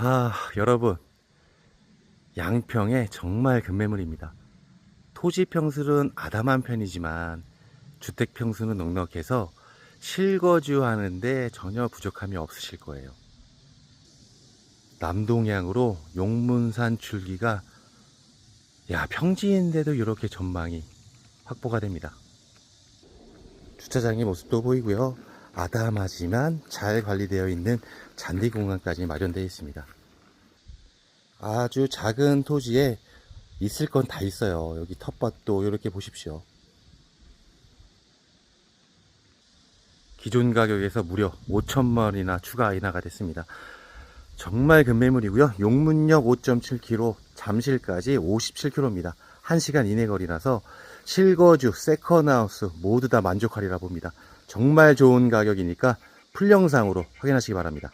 아, 여러분. 양평에 정말 금매물입니다. 토지 평수는 아담한 편이지만 주택 평수는 넉넉해서 실거주 하는데 전혀 부족함이 없으실 거예요. 남동향으로 용문산 줄기가 야, 평지인데도 이렇게 전망이 확보가 됩니다. 주차장의 모습도 보이고요. 아담하지만 잘 관리되어 있는 잔디 공간까지 마련되어 있습니다. 아주 작은 토지에 있을 건 다 있어요. 여기 텃밭도 이렇게 보십시오. 기존 가격에서 무려 5천만 원이나 추가 인하가 됐습니다. 정말 금매물이고요. 용문역 5.7km, 잠실까지 57km입니다. 1시간 이내 거리라서 실거주, 세컨하우스 모두 다 만족하리라 봅니다. 정말 좋은 가격이니까 풀 영상으로 확인하시기 바랍니다.